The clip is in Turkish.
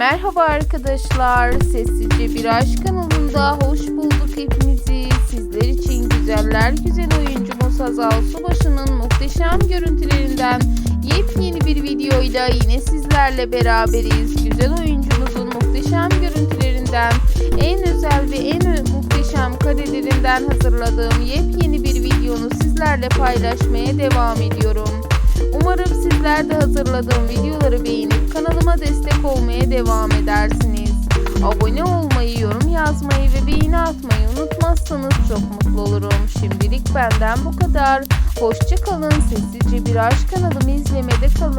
Merhaba arkadaşlar. Sessizce Bir Aşk kanalında hoş bulduk hepinizi. Sizler için güzeller güzel oyuncumuz Hazal Subaşı'nın muhteşem görüntülerinden yepyeni bir videoyla yine sizlerle beraberiz. Güzel oyuncumuzun muhteşem görüntülerinden en özel ve en muhteşem karelerinden hazırladığım yepyeni bir videonu sizlerle paylaşmaya devam ediyorum. Umarım sizler de hazırladığım videoları beğenip kanalıma destek olmaya devam edersiniz. Abone olmayı, yorum yazmayı ve beğeni atmayı unutmazsanız çok mutlu olurum. Şimdilik benden bu kadar. Hoşça kalın. Sessizce bir aşk kanalımı izlemede kalın.